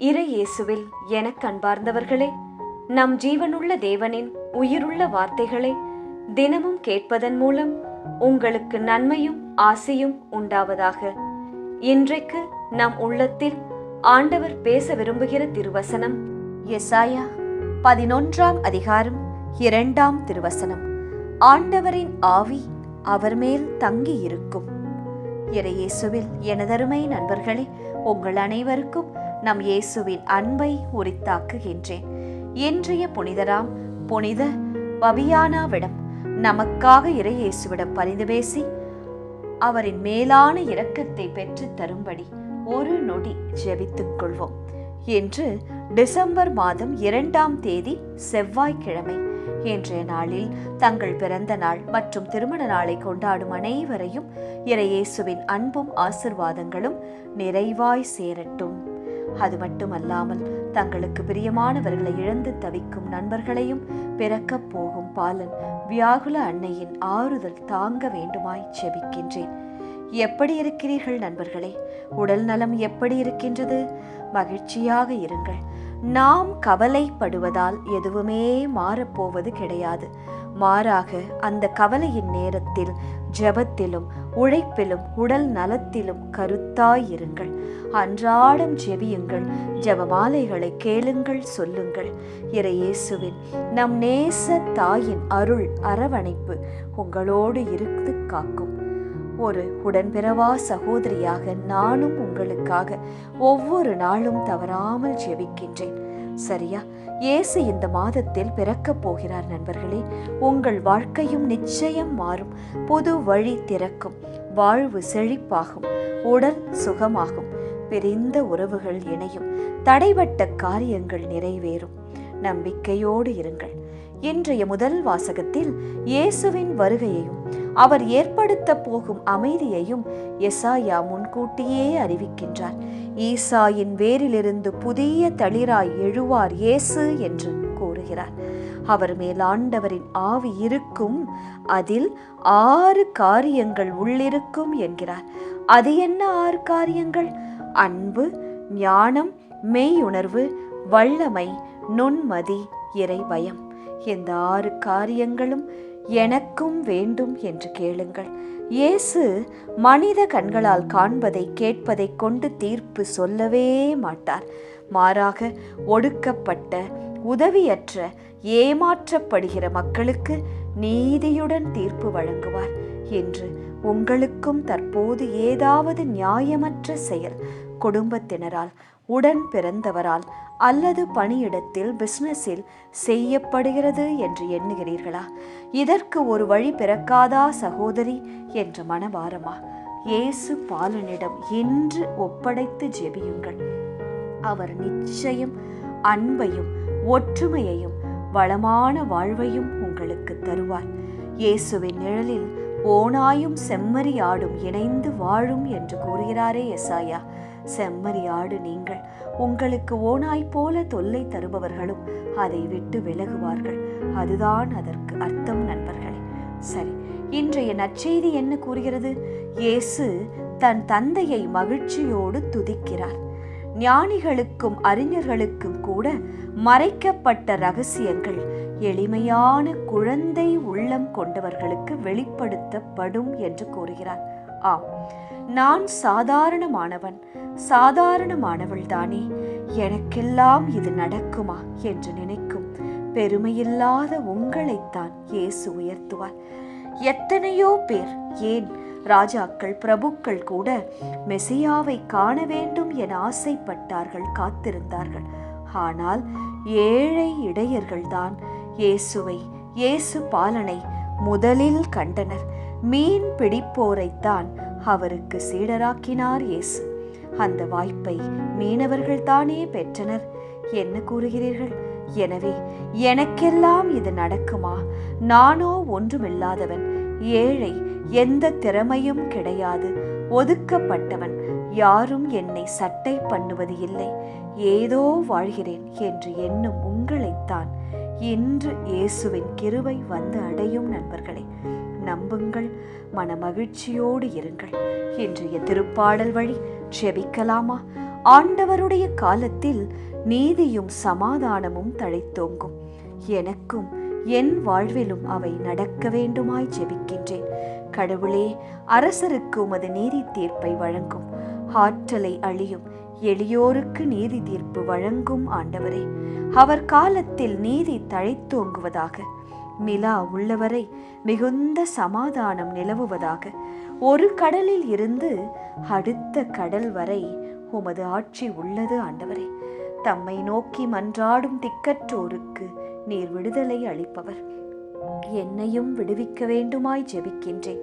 இறை இயேசுவில் எனக் அன்பார்ந்தவர்களே நம் ஜீவனுள்ள தேவனின் உயிருள்ள வார்த்தைகளை தினமும் கேட்பதன் மூலம் உங்களுக்கு நன்மையும் ஆசையும் உண்டாவதாக. இன்றைக்கு நம் உள்ளத்தில் ஆண்டவர் பேச விரும்புகிற திருவசனம் எசாயா பதினொன்றாம் அதிகாரம் இரண்டாம் திருவசனம். ஆண்டவரின் ஆவி அவர் மேல் தங்கி இருக்கும் இறையேசுவில் எனதருமை நண்பர்களே உங்கள் அனைவருக்கும் நம் இயேசுவின் அன்பை உரித்தாக்குகின்றேன். இன்றைய புனிதராம் புனித பபியானாவிடம் நமக்காக இறையேசுவிடம் பரிந்து பேசி அவரின் மேலான இரக்கத்தை பெற்றுத் தரும்படி ஒரு நொடி ஜெபித்துக் கொள்வோம். என்று டிசம்பர் மாதம் இரண்டாம் தேதி செவ்வாய்க்கிழமை. இன்றைய நாளில் தங்கள் பிறந்த நாள் மற்றும் திருமண நாளை கொண்டாடும் அனைவரையும் இறையேசுவின் அன்பும் ஆசிர்வாதங்களும் நிறைவாய் சேரட்டும். அது மட்டுமல்லாமல் தங்களுக்கு பிரியமானவர்களை இழந்து தவிக்கும் நண்பர்களையும் பிறக்கப் போகும் பாலன் வியாகுல அன்னையின் ஆறுதல் தாங்க வேண்டுமாய் செபிக்கின்றேன். எப்படி இருக்கிறீர்கள் நண்பர்களே? உடல் நலம் எப்படி இருக்கின்றது? மகிழ்ச்சியாக இருங்கள். நாம் கவலைப்படுவதால் எதுவுமே மாறப்போவது கிடையாது. மாறாக அந்த கவலையின் நேரத்தில் ஜெபத்திலும் உழைப்பிலும் உடல் நலத்திலும் கருத்தாயிருங்கள். அன்றாடம் ஜெபியுங்கள். ஜெபமாலைகளை கேளுங்கள் சொல்லுங்கள். இறையேசுவின் நம் நேச தாயின் அருள் அரவணைப்பு உங்களோடு இருந்து காக்கும். ஒரு உடன்பிறவா சகோதரியாக நானும் உங்களுக்காக ஒவ்வொரு நாளும் தவறாமல் ஜெபிக்கின்றேன். சரியா? இயேசு இந்த மாதத்தில் பிறக்கப் போகிறார் நண்பர்களே. உங்கள் வாழ்க்கையும் நிச்சயம் மாறும். புது வழி திறக்கும். வாழ்வு செழிப்பாகும். உடல் சுகமாகும். பிரிந்த உறவுகள் இணையும். தடைபட்ட காரியங்கள் நிறைவேறும். நம்பிக்கையோடு இருங்கள். இன்றைய முதல் வாசகத்தில் இயேசுவின் வருகையையும் அவர் ஏற்படுத்த போகும் அமைதியையும் எசாயா முன்கூட்டியே அறிவிக்கின்றார். ஈசாயின் வேரிலிருந்து புதிய தளிராய் எழுவார் இயேசு என்று கூறுகிறார். அவர் மேல் ஆண்டவரின் ஆவி இருக்கும் அதில் ஆறு காரியங்கள் உள்ளிருக்கும் என்கிறார். அது என்ன ஆறு காரியங்கள்? அன்பு ஞானம் மெய்யுணர்வு வல்லமை நுண்மதி இறைபயம். இந்த ஆறு காரியங்களும் எனக்கும் வேண்டும் என்று கேளுங்கள். இயேசு மனித கண்களால் காண்பதை கேட்பதை கொண்டு தீர்ப்பு சொல்லவே மாட்டார். மாறாக ஒடுக்கப்பட்ட உதவியற்ற ஏமாற்றப்படுகிற மக்களுக்கு நீதியுடன் தீர்ப்பு வழங்குவார் என்று உங்களுக்கும் தற்போது ஏதாவது நியாயமற்ற செயல் குடும்பத்தினரால் உடன் பிறந்தவரால் அல்லது பணியிடத்தில் பிசினஸில் செய்யப்படுகிறது என்று எண்ணுகிறீர்களா? இதற்கு ஒரு வழி பிறக்காதா சகோதரி? என்ற மனபாரமா இயேசு பாலனிடம் இன்று ஒப்படைத்து ஜெபியுங்கள். அவர் நிச்சயம் அன்பையும் ஒற்றுமையையும் வளமான வாழ்வையும் உங்களுக்கு தருவார். இயேசுவின் நிழலில் ஓனாயும் செம்மறி ஆடும் இணைந்து வாழும் என்று கூறுகிறாரே எசாயா. செம்மறி ஆடு நீங்கள். உங்களுக்கு ஓனாய் போல தொல்லை தருபவர்களும் அதை விட்டு விலகுவார்கள். அதுதான் அதற்கு அர்த்தம் நண்பர்களே. சரி இன்றைய நற்செய்தி என்ன கூறுகிறது? இயேசு தன் தந்தையை மகிழ்ச்சியோடு துதிக்கிறார். ஞானிகளுக்கும் அறிஞர்களுக்கும் கூட மறைக்கப்பட்ட ரகசியங்கள் எளிமையான குழந்தை உள்ளம் கொண்டவர்களுக்கு வெளிப்படுத்தப்படும் என்று கூறுகிறார். ஆம் நான் சாதாரணமானவன் சாதாரணமானவள் தானே எனக்கெல்லாம் இது நடக்குமா என்று நினைக்கும் பெருமையில்லாத உங்களைத்தான் இயேசு உயர்த்துவார். எத்தனையோ பேர் ஏன் ராஜாக்கள் பிரபுக்கள் கூட மெசியாவை காண வேண்டும் என ஆசைப்பட்டார்கள் காத்திருந்தார்கள். ஆனால் ஏழை இடையர்கள்தான் இயேசுவை இயேசு பாலனை முதலில் கண்டனர். மீன் பிடிப்போரைத்தான் அவருக்கு சீடராக்கினார் இயேசு. அந்த வாய்ப்பை மீனவர்கள் தானே பெற்றனர். என்ன கூறுகிறீர்கள்? எனவே எனக்கெல்லாம் இது நடக்குமா? நானோ ஒன்றுமில்லாதவன். ஏழை எந்த திறமையும் கிடையாது. ஒதுக்கப்பட்டவன் யாரும் என்னை சட்டை பண்ணுவது இல்லை. ஏதோ வாழ்கிறேன் என்று எண்ணும் உங்களைத்தான் இன்று இயேசுவின் கிருவை வந்து அடையும் நண்பர்களே நம்புங்கள் மன மகிழ்ச்சியோடு இருங்கள். இன்றைய திருப்பாடல் வழி ஜெபிக்கலாமா? ஆண்டவருடைய காலத்தில் நீதியும் சமாதானமும் தழைத்தோங்கும். எனக்கும் என் வாழ்விலும் அவை நடக்க வேண்டுமாய் ஜெபிக்கின்றேன். கடவுளே அரசருக்கு உமது நீதி தீர்ப்பை வழங்கும். ஆற்றலை அழியும் எளியோருக்கு நீதி தீர்ப்பு வழங்கும் ஆண்டவரே. அவர் காலத்தில் நீதி தழைத்தோங்குவதாக மிலா உள்ளவரை மிகுந்த சமாதானம் நிலவுவதாக ஒரு கடலில் இருந்து அடுத்த கடல் வரை உமது ஆட்சி உள்ளது ஆண்டவரே. தம்மை நோக்கி மன்றாடும் திக்கற்றோருக்கு நீர் விடுதலை அளிப்பவர். என்னையும் விடுவிக்க வேண்டுமாய் ஜெபிக்கின்றேன்.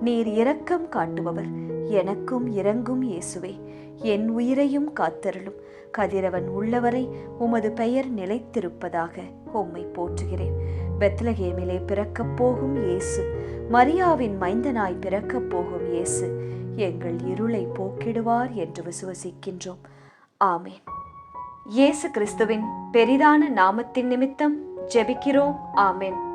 நீர் இரக்கம் காட்டுபவர் எனக்கும் இறங்கும் இயேசுவே. என் உயிரையும் காத்தருளும். கதிரவன் உள்ளவரை உமது பெயர் நிலைத்திருப்பதாக உம்மை போற்றுகிறேன். பெத்லகேமிலே பிறக்கப் போகும் இயேசு மரியாவின் மைந்தனாய் பிறக்கப் போகும் இயேசு எங்கள் இருளை போக்கிடுவார் என்று விசுவசிக்கின்றோம். ஆமேன். இயேசு கிறிஸ்துவின் பெரிதான நாமத்தின் நிமித்தம் ஜெபிக்கிறோம். ஆமேன்.